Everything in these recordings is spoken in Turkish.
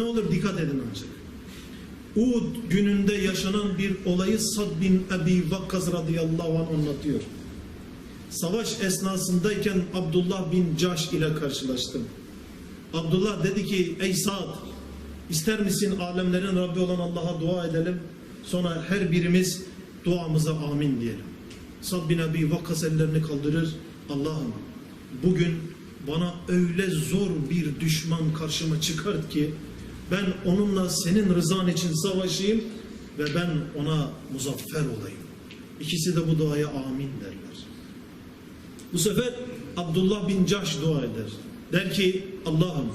Ne olur dikkat edin ancak. Uhud gününde yaşanan bir olayı Sad bin Ebi Vakkas radıyallahu anh anlatıyor. Savaş esnasındayken Abdullah bin Caş ile karşılaştım. Abdullah dedi ki ey Sad ister misin alemlerin Rabbi olan Allah'a dua edelim sonra her birimiz duamıza amin diyelim. Sad bin Ebi Vakkas ellerini kaldırır Allah'ım bugün bana öyle zor bir düşman karşıma çıkart ki ben onunla senin rızan için savaşayım ve ben ona muzaffer olayım. İkisi de bu duaya amin derler. Bu sefer Abdullah bin Cahş dua eder. Der ki Allah'ım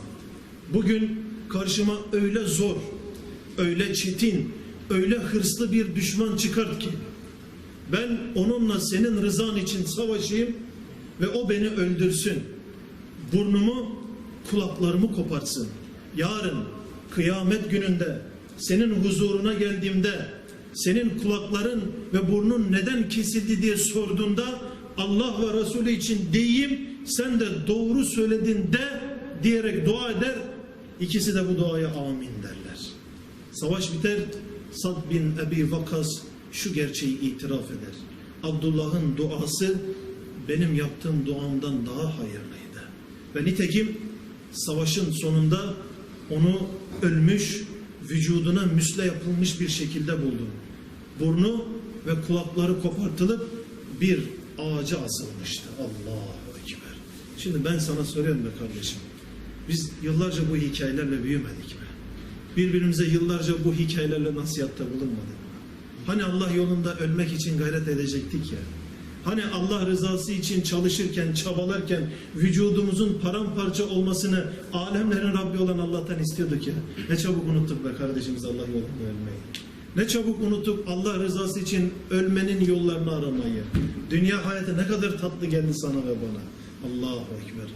bugün karşıma öyle zor, öyle çetin, öyle hırslı bir düşman çıkart ki ben onunla senin rızan için savaşayım ve o beni öldürsün. Burnumu, kulaklarımı kopartsın. Yarın kıyamet gününde senin huzuruna geldiğimde senin kulakların ve burnun neden kesildi diye sorduğunda Allah ve Resulü için deyim sen de doğru söyledin de diyerek dua eder. İkisi de bu duaya amin derler. Savaş biter. Sad bin Ebi Vakas şu gerçeği itiraf eder. Abdullah'ın duası benim yaptığım duamdan daha hayırlıydı. Ve nitekim savaşın sonunda onu ölmüş, vücuduna müsle yapılmış bir şekilde buldum. Burnu ve kulakları kopartılıp bir ağaca asılmıştı. Allahu Ekber. Şimdi ben sana soruyorum be kardeşim. Biz yıllarca bu hikayelerle büyümedik mi? Birbirimize yıllarca bu hikayelerle nasihatta bulunmadık mı? Hani Allah yolunda ölmek için gayret edecektik ya. Hani Allah rızası için çalışırken, çabalarken vücudumuzun paramparça olmasını alemlerin Rabbi olan Allah'tan istiyorduk ya. Ne çabuk unuttuk be kardeşimiz Allah yolunda ölmeyi. Ne çabuk unuttuk Allah rızası için ölmenin yollarını aramayı. Dünya hayatı ne kadar tatlı geldi sana ve bana. Allahu Ekber.